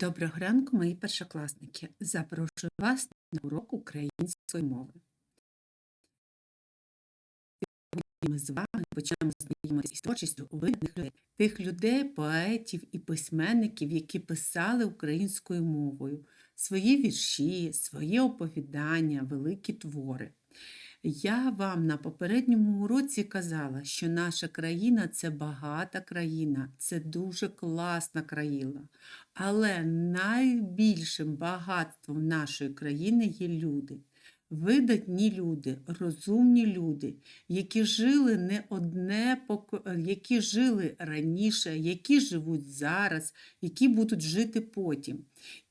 Доброго ранку, мої першокласники. Запрошую вас на урок української мови. Ми з вами почнемо знайомитися із творчістю видних людей, тих людей, поетів і письменників, які писали українською мовою свої вірші, свої оповідання, великі твори. Я вам на попередньому уроці казала, що наша країна це багата країна, це дуже класна країна. Але найбільшим багатством нашої країни є люди. Видатні люди, розумні люди, які жили не одне поко- які жили раніше, які живуть зараз, які будуть жити потім.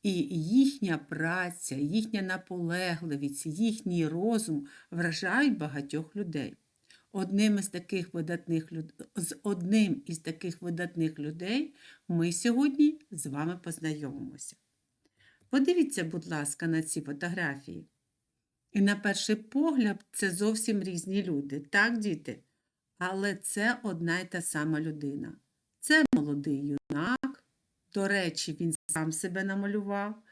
І їхня праця, їхня наполегливість, їхній розум вражають багатьох людей. Одним із таких видатних люд... з одним із таких видатних людей ми сьогодні з вами познайомимося. Подивіться, будь ласка, на ці фотографії. І на перший погляд це зовсім різні люди, так, діти? Але це одна й та сама людина. Це молодий юнак, до речі, він сам себе намалював.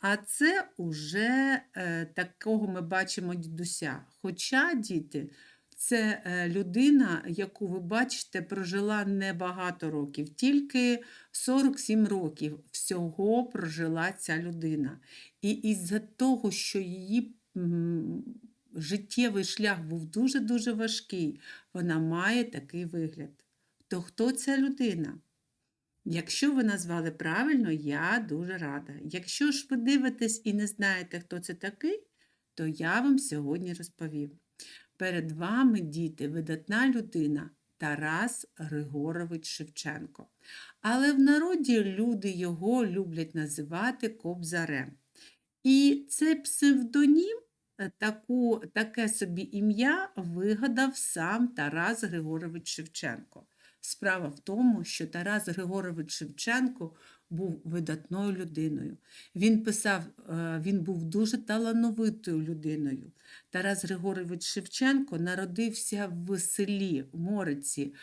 А це уже е, такого ми бачимо дідуся. Хоча, діти, це е, людина, яку ви бачите, прожила небагато років, тільки 47 років всього прожила ця людина. І із-за того, що її життєвий шлях був дуже-дуже важкий, вона має такий вигляд. То хто ця людина? Якщо ви назвали правильно, я дуже рада. Якщо ж ви дивитесь і не знаєте, хто це такий, то я вам сьогодні розповім. Перед вами, діти, видатна людина Тарас Григорович Шевченко. Але в народі люди його люблять називати Кобзарем. І цей псевдонім, таку, таке собі ім'я вигадав сам Тарас Григорович Шевченко. Справа в тому, що Тарас Григорович Шевченко був видатною людиною. Він писав, е, він був дуже талановитою людиною. Тарас Григорович Шевченко народився в селі Мориці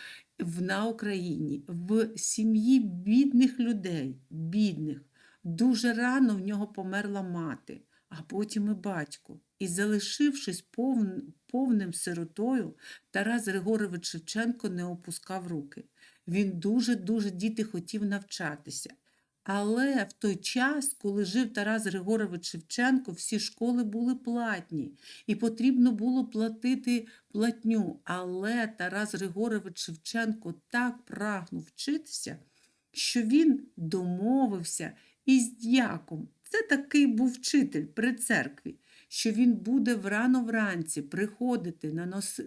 на Україні, в сім'ї бідних людей, бідних. Дуже рано в нього померла мати, а потім і батько. І залишившись повн, повним сиротою, Тарас Григорович Шевченко не опускав руки. Він дуже-дуже діти хотів навчатися. Але в той час, коли жив Тарас Григорович Шевченко, всі школи були платні, і потрібно було платити платню. Але Тарас Григорович Шевченко так прагнув вчитися, що він домовився із дяком. Це такий був вчитель при церкві, що він буде врано вранці приходити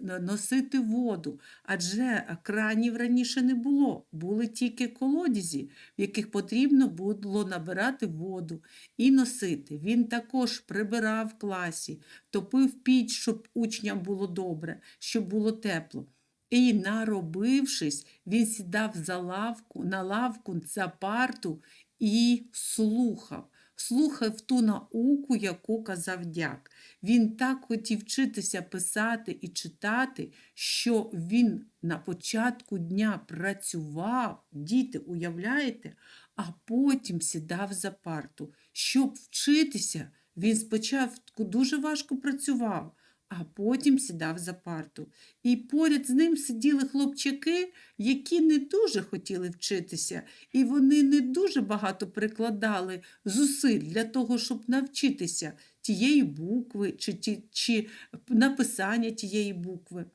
наносити воду, адже кранів раніше не було, були тільки колодязі, в яких потрібно було набирати воду і носити. Він також прибирав в класі, топив піч, щоб учням було добре, щоб було тепло. І, наробившись, він сідав за лавку, на лавку за парту і слухав. Слухав ту науку, яку казав дяк. Він так хотів вчитися писати і читати, що він на початку дня працював, діти, уявляєте, а потім сідав за парту. Щоб вчитися, він спочатку дуже важко працював, а потім сідав за парту. І поряд з ним сиділи хлопчаки, які не дуже хотіли вчитися, і вони не дуже багато прикладали зусиль для того, щоб навчитися тієї букви чи, ті, чи написання тієї букви.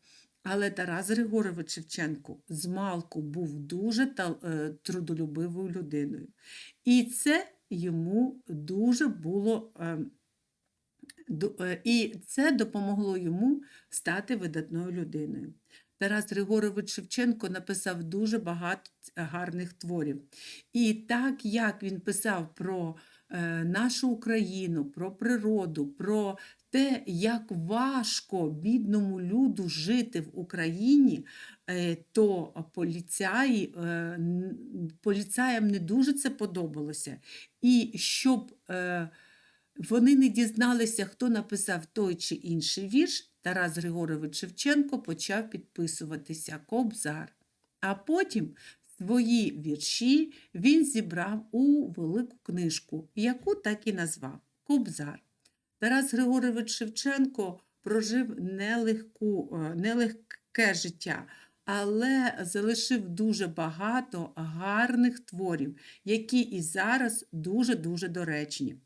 Але Тарас Григорович Шевченко з малку був дуже е, трудолюбивою людиною. І це йому дуже було. Е, е, І це допомогло йому стати видатною людиною. Тарас Григорович Шевченко написав дуже багато гарних творів. І так як він писав про е, нашу Україну, про природу, про те, як важко бідному люду жити в Україні, е, то поліцаї, е, поліцаям не дуже це подобалося. І щоб е, вони не дізналися, хто написав той чи інший вірш, Тарас Григорович Шевченко почав підписуватися Кобзар. А потім Свої вірші він зібрав у велику книжку, яку так і назвав Кобзар. Тарас Григорович Шевченко прожив нелегку, е, нелегке життя, але залишив дуже багато гарних творів, які і зараз дуже-дуже доречні.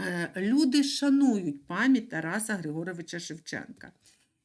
Е, Люди шанують пам'ять Тараса Григоровича Шевченка.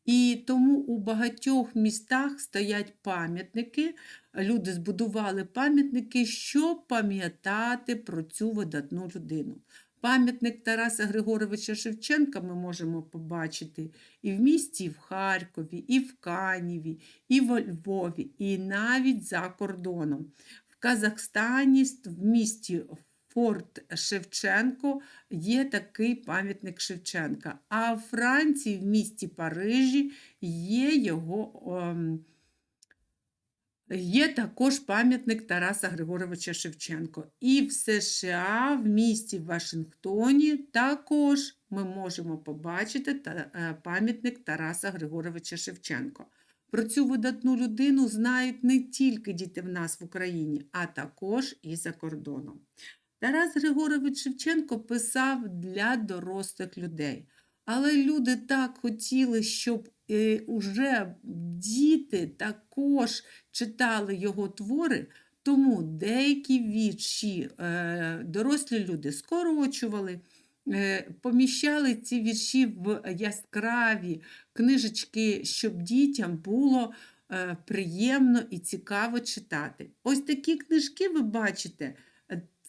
І тому у багатьох містах стоять пам'ятники. Люди збудували пам'ятники, щоб пам'ятати про цю видатну людину. Пам'ятник Тараса Григоровича Шевченка ми можемо побачити і в місті і в Харкові, і в Каніві, і во Львові, і навіть за кордоном. В Казахстані, в місті Форт Шевченко є такий пам'ятник Шевченка. А в Франції, в місті Парижі, є його. ем, Є також пам'ятник Тараса Григоровича Шевченко. І в США, в місті Вашингтоні, також ми можемо побачити е, пам'ятник Тараса Григоровича Шевченко. Про цю видатну людину знають не тільки діти в нас в Україні, а також і за кордоном. Тарас Григорович Шевченко писав для дорослих людей. Але люди так хотіли, щоб е, уже діти також читали його твори, тому деякі вірші е, дорослі люди скорочували, е, поміщали ці вірші в яскраві книжечки, щоб дітям було приємно і цікаво читати. Ось такі книжки ви бачите.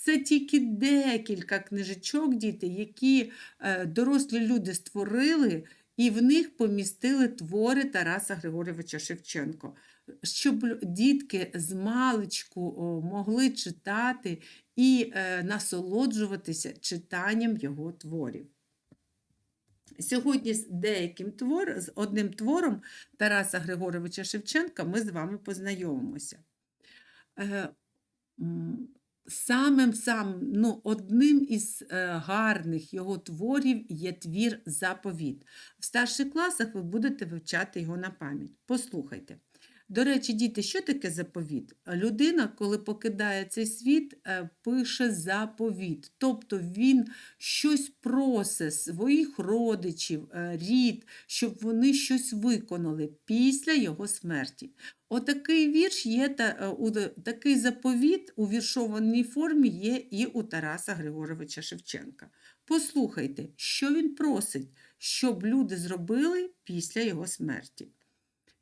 Е, Це тільки декілька книжечок, діти, які е, дорослі люди створили, і в них помістили твори Тараса Григоровича Шевченко, щоб дітки з маличку могли читати і е, насолоджуватися читанням його творів. Сьогодні з деяким твор, з одним твором Тараса Григоровича Шевченка ми з вами познайомимося. Самим самим, ну, одним із е, гарних його творів є твір Заповіт. В старших класах ви будете вивчати його на пам'ять. Послухайте. До речі, діти, що таке заповіт? Людина, коли покидає цей світ, е, пише заповіт. Тобто він щось просить своїх родичів, е, рід, щоб вони щось виконали після його смерті. Отакий вірш є та е, у такий заповіт у віршованій формі є і у Тараса Григоровича Шевченка. Послухайте, що він просить, щоб люди зробили після його смерті.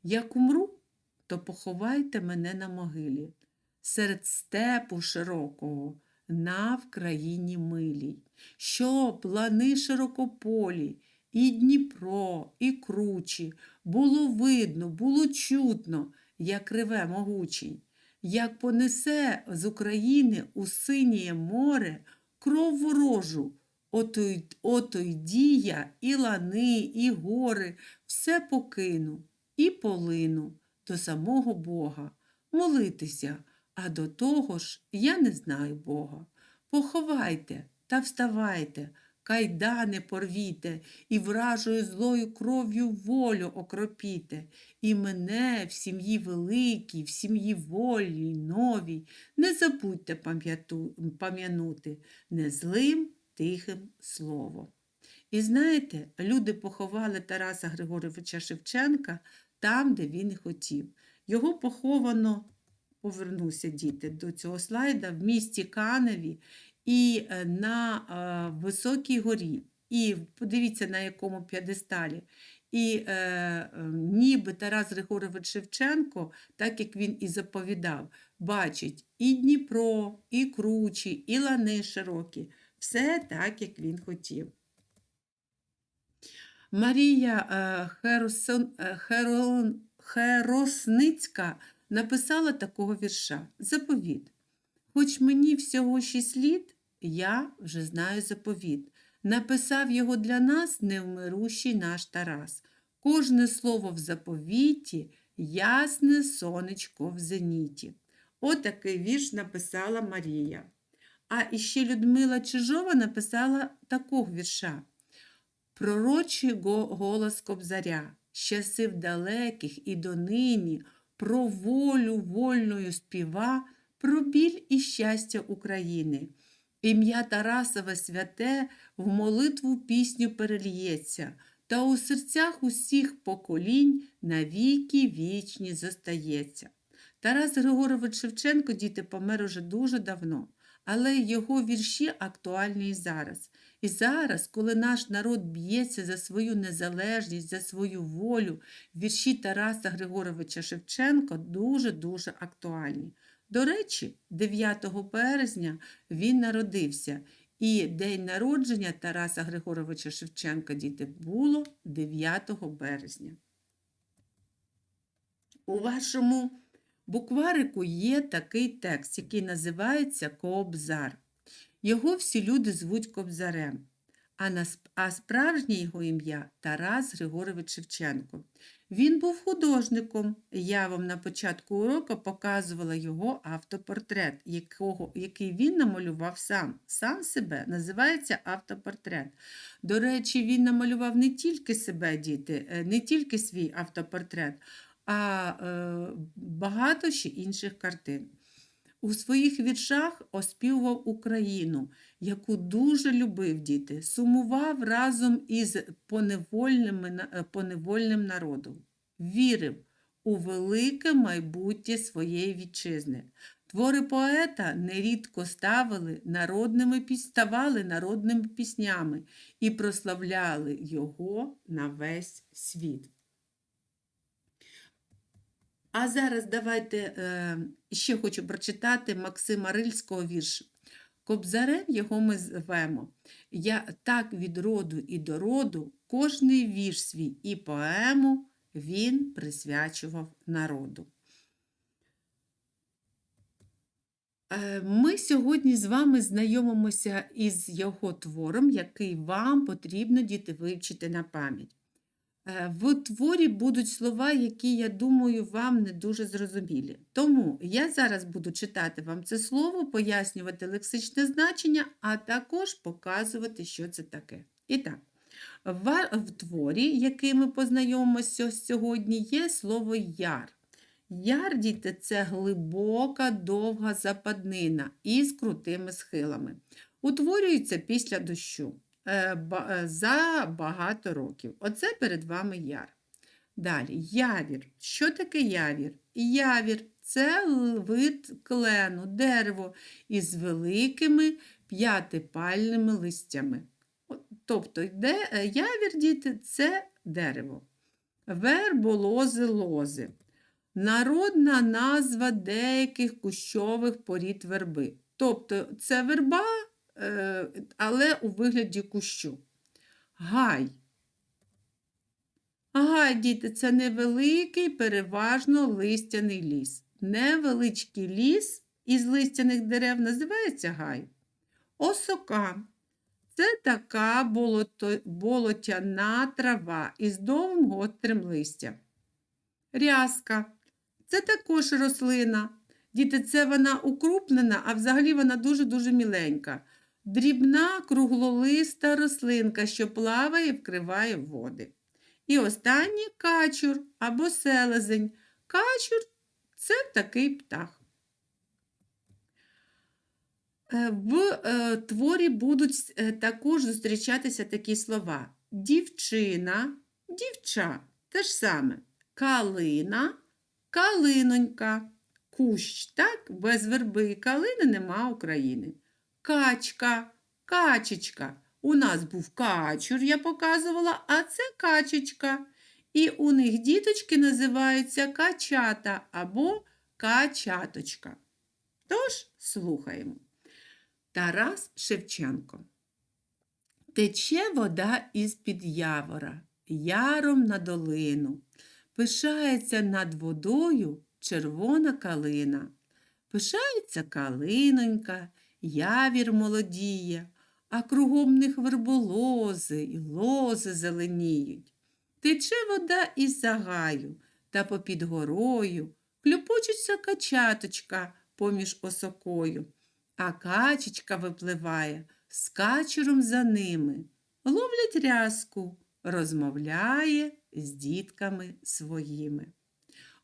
Як умру, то поховайте мене на могилі, серед степу широкого, на Вкраїні милій, щоб лани широкополі, і Дніпро, і кручі, було видно, було чутно, як реве могучий, як понесе з України у синє море кров ворожу, ото й, дія, і лани, і гори, все покину і полину до самого Бога, молитися, а до того ж я не знаю Бога. Поховайте та вставайте, кайдани порвіте, і вражою злою кров'ю волю окропіте, і мене в сім'ї великій, в сім'ї вольній, новій, не забудьте пам'янути не злим тихим словом. І знаєте, люди поховали Тараса Григоровича Шевченка там, де він і хотів. Його поховано, повернуся діти до цього слайда, в місті Каневі і е, на е, високій горі. І подивіться, на якому п'єдесталі. І е, е, ніби Тарас Григорович Шевченко, так як він і заповідав, бачить і Дніпро, і кручі, і лани широкі. Все так, як він хотів. Марія е, Херосон, е, Херон, Херосницька написала такого вірша Заповіт. Хоч мені всього шість літ, я вже знаю заповіт. Написав його для нас невмирущий наш Тарас. Кожне слово в заповіті, ясне сонечко в зеніті. Отакий вірш написала Марія. А іще Людмила Чижова написала такого вірша. Пророчий го- голос кобзаря, з часів далеких і донині про волю вольною співа, про біль і щастя України. Ім'я Тарасове святе в молитву пісню перельється, та у серцях усіх поколінь навіки вічні зостається. Тарас Григорович Шевченко діти помер уже дуже давно, але його вірші актуальні і зараз. І зараз, коли наш народ б'ється за свою незалежність, за свою волю, вірші Тараса Григоровича Шевченка дуже-дуже актуальні. До речі, 9 березня він народився, і день народження Тараса Григоровича Шевченка діти було 9 березня. У вашому букварику є такий текст, який називається Кобзар. Його всі люди звуть Кобзарем, а справжнє його ім'я Тарас Григорович Шевченко. Він був художником. Я вам на початку уроку показувала його автопортрет, якого, який він намалював сам. Сам себе називається автопортрет. До речі, він намалював не тільки себе, діти, е, не тільки свій автопортрет, а е, багато ще інших картин. У своїх віршах оспівував Україну, яку дуже любив діти, сумував разом із поневольними, на- е, поневольним народом, вірив у велике майбутнє своєї вітчизни. Твори поета нерідко ставили народними, ставали народними піснями і прославляли його на весь світ. А зараз давайте е, ще хочу прочитати Максима Рильського вірш. Кобзарем його ми звемо. Я так від роду і до роду кожний вірш свій і поему він присвячував народу. Е, Ми сьогодні з вами знайомимося із його твором, який вам потрібно діти вивчити на пам'ять. Е, В творі будуть слова, які, я думаю, вам не дуже зрозумілі. Тому я зараз буду читати вам це слово, пояснювати лексичне значення, а також показувати, що це таке. І так, в, творі, який ми познайомимося сьогодні, є слово яр. Яр, діти, це глибока, довга западнина із крутими схилами. Утворюється після дощу за багато років. Оце перед вами яр. Далі явір. Що таке явір? Явір це вид клену, дерево із великими п'ятипальними листями. Тобто де, е, явір, діти, це дерево. Верболози лози. Народна назва деяких кущових порід верби. Тобто це верба, е, але у вигляді кущу. Гай. Гай, діти, це невеликий, переважно листяний ліс. Невеличкий ліс із листяних дерев називається гай. Осока. Це така болото, болотяна трава із довгим гострим листям. Рязка. Це також рослина. Діти, це вона укрупнена, а взагалі вона дуже-дуже міленька. Дрібна круглолиста рослинка, що плаває і вкриває води. І останнє качур або селезень. Качур це такий птах. Е, В е, творі будуть е, також зустрічатися такі слова: дівчина, дівча те ж саме, калина, калинонька, кущ, так, без верби калини нема України. Качка, качечка. У нас був качур, я показувала, а це качечка. І у них діточки називаються качата або качаточка. Тож слухаємо. Тарас Шевченко. Тече вода із-під явора, яром на долину. Пишається над водою червона калина. Пишається калинонька, явір молодіє, а кругом них верболози і лози зеленіють. Тече вода із загаю, та попід горою клюпочеться качаточка поміж осокою, а качечка випливає з качуром за ними, ловлять рязку, розмовляє з дітками своїми.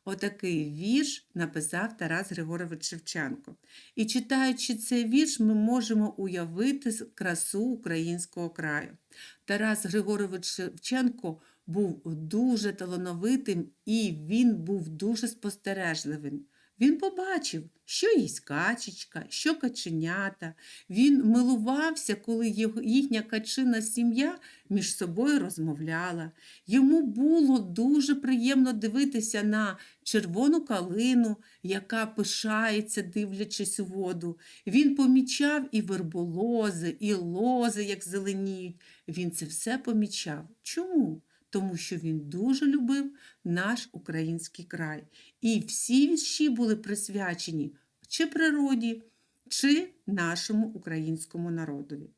Отакий вірш написав Тарас Григорович Шевченко. І читаючи цей вірш, ми можемо уявити красу українського краю. Тарас Григорович Шевченко був дуже талановитим і він був дуже спостережливим. Він побачив, що їсть качечка, що каченята. Він милувався, коли їхня качина сім'я між собою розмовляла. Йому було дуже приємно дивитися на червону калину, яка пишається, дивлячись у воду. Він помічав і верболози, і лози, як зеленіють. Він це все помічав. Чому? Тому що він дуже любив наш український край. І всі вірші були присвячені чи природі, чи нашому українському народові.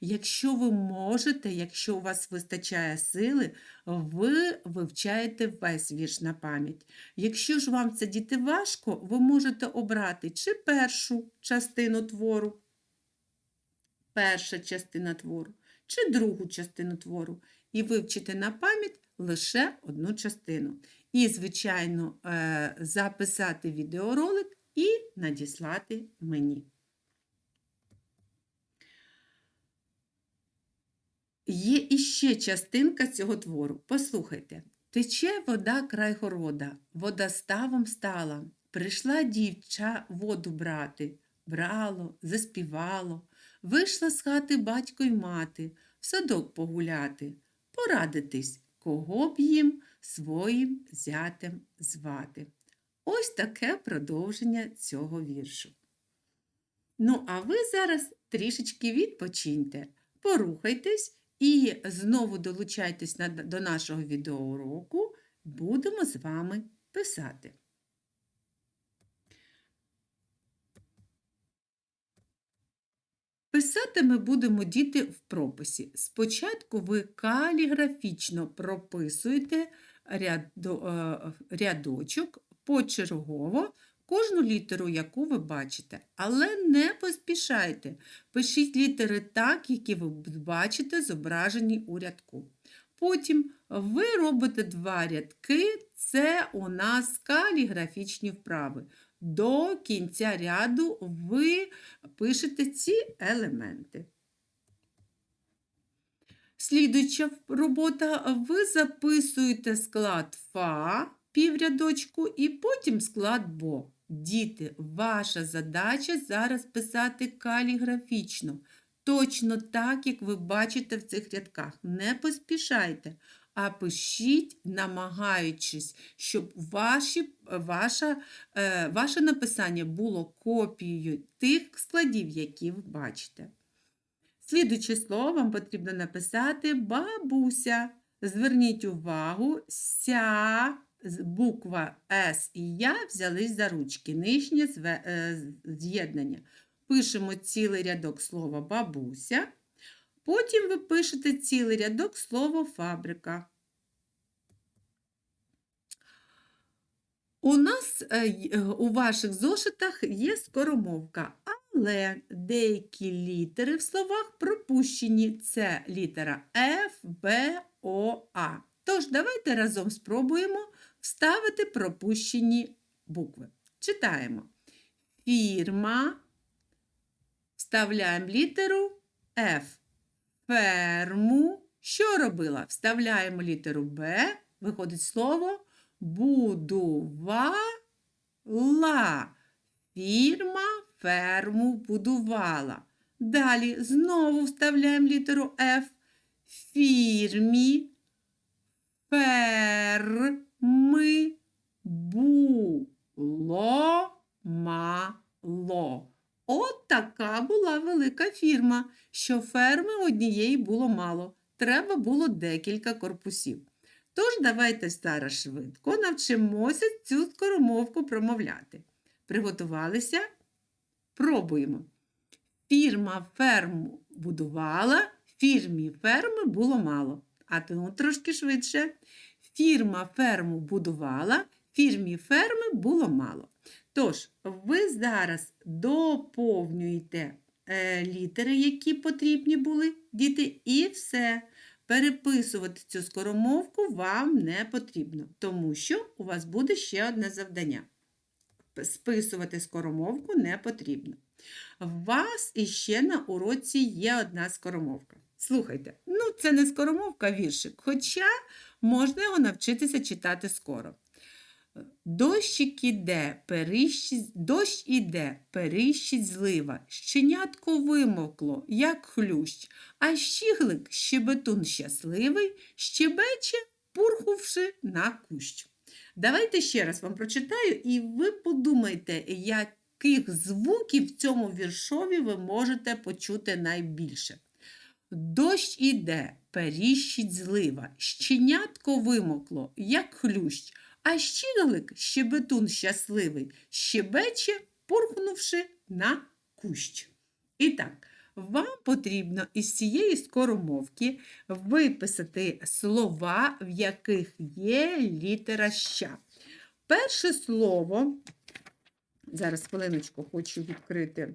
Якщо ви можете, якщо у вас вистачає сили, ви вивчаєте весь вірш на пам'ять. Якщо ж вам це діти важко, ви можете обрати чи першу частину твору, перша частина твору, чи другу частину твору, і вивчити на пам'ять лише одну частину. І, звичайно, е, записати відеоролик і надіслати мені. Є іще частинка цього твору. Послухайте. Тече вода край города, вода ставом стала. Прийшла дівча воду брати. Брало, заспівало. Вийшла з хати батько й мати, в садок погуляти, порадитись, кого б їм своїм зятем звати. Ось таке продовження цього віршу. Ну, а ви зараз трішечки відпочиньте, порухайтесь і знову долучайтесь до нашого відеоуроку. Будемо з вами писати. Писати ми будемо діти в прописі. Спочатку ви каліграфічно прописуєте рядо- е, рядочок почергово, кожну літеру, яку ви бачите. Але не поспішайте. Пишіть літери так, які ви бачите зображені у рядку. Потім ви робите два рядки, це у нас каліграфічні вправи. До кінця ряду ви пишете ці елементи. Слідуюча робота, ви записуєте склад ФА піврядочку і потім склад БО. Діти, ваша задача зараз писати каліграфічно, точно так, як ви бачите в цих рядках. Не поспішайте, а пишіть, намагаючись, щоб ваші, ваша, е, ваше написання було копією тих складів, які ви бачите. Слідуюче слово вам потрібно написати бабуся. Зверніть увагу, ся буква С і Я взялись за ручки, нижнє е, з'єднання. Пишемо цілий рядок слова бабуся. Потім ви пишете цілий рядок слово фабрика. У нас е, е, у ваших зошитах є скоромовка, але деякі літери в словах пропущені. Це літера Ф, Б, О, А. Тож давайте разом спробуємо вставити пропущені букви. Читаємо. Фірма. Вставляємо літеру Ф. Ферму. Що робила? Вставляємо літеру Б, виходить слово будувала. Фірма ферму будувала. Далі знову вставляємо літеру Ф. Фірмі ферми було мало. От така була велика фірма, що ферми однієї було мало. Треба було декілька корпусів. Тож давайте зараз швидко навчимося цю скоромовку промовляти. Приготувалися? Пробуємо. Фірма ферму будувала, фірмі ферми було мало. А тому трошки швидше. Фірма ферму будувала, фірмі ферми було мало. Тож, ви зараз доповнюєте е, літери, які потрібні були, діти, і все. Переписувати цю скоромовку вам не потрібно, тому що у вас буде ще одне завдання. Списувати скоромовку не потрібно. У вас іще на уроці є одна скоромовка. Слухайте, ну це не скоромовка, віршик, хоча можна його навчитися читати скоро. Дощик іде, перищить, дощ іде, перищить злива, щенятко вимокло, як хлющ, а щіглик, щебетун щасливий, щебече, пурхувши на кущ. Давайте ще раз вам прочитаю, і ви подумайте, яких звуків в цьому віршові ви можете почути найбільше. Дощ іде, періщить злива, щенятко вимокло, як хлющ, а щіглик, щебетун щасливий, щебече, пурхнувши на кущ. І так, вам потрібно із цієї скоромовки виписати слова, в яких є літера ща. Перше слово, зараз хвилиночку хочу відкрити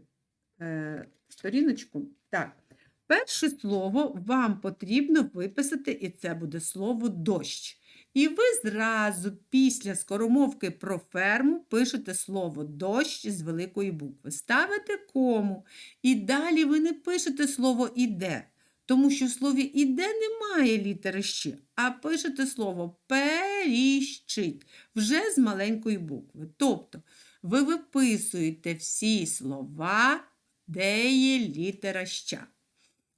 е, сторіночку. Так, перше слово вам потрібно виписати, і це буде слово дощ. І ви зразу після скоромовки про ферму пишете слово дощ з великої букви. Ставите кому. І далі ви не пишете слово іде, тому що в слові іде немає літери ще, а пишете слово періщить вже з маленької букви. Тобто ви виписуєте всі слова, де є літера ща.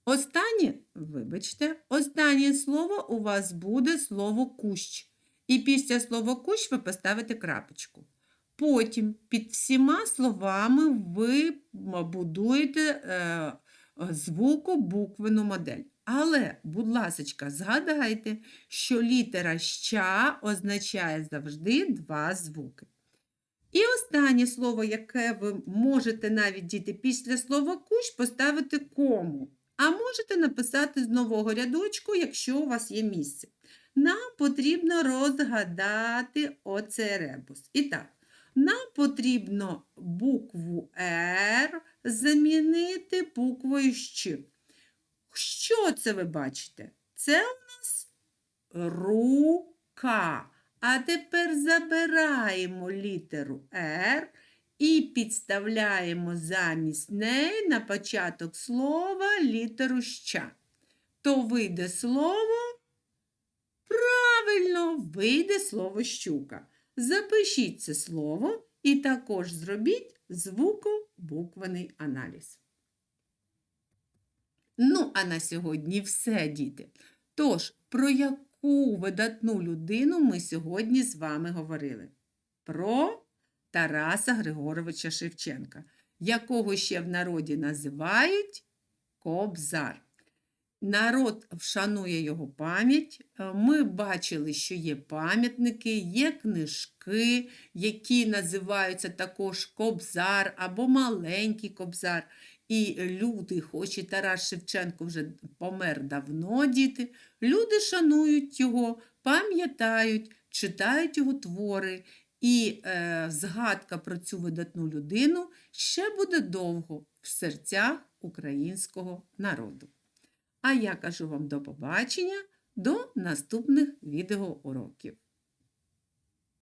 Останнє, вибачте, останнє слово у вас буде слово кущ. І після слова кущ ви поставите крапочку. Потім під всіма словами ви будуєте е, звуко-буквену модель. Але, будь ласка, згадайте, що літера ща означає завжди два звуки. І останнє слово, яке ви можете навіть діти після слова кущ поставити кому. А можете написати з нового рядочку, якщо у вас є місце. Нам потрібно розгадати оцей ребус. І так, нам потрібно букву R замінити буквою Щ. Що це ви бачите? Це у нас рука. А тепер забираємо літеру R і підставляємо замість неї на початок слова літеру ща. То вийде слово, правильно, вийде слово щука. Запишіть це слово і також зробіть звукобуквений аналіз. Ну, а на сьогодні все, діти. Тож, про яку видатну людину ми сьогодні з вами говорили? Про Тараса Григоровича Шевченка, якого ще в народі називають Кобзар. Народ вшанує його пам'ять. Е, Ми бачили, що є пам'ятники, є книжки, які називаються також Кобзар або Маленький Кобзар. І люди, хоч і Тарас Шевченко вже помер давно, діти, люди шанують його, пам'ятають, читають його твори. І е, згадка про цю видатну людину ще буде довго в серцях українського народу. А я кажу вам до побачення, до наступних відеоуроків.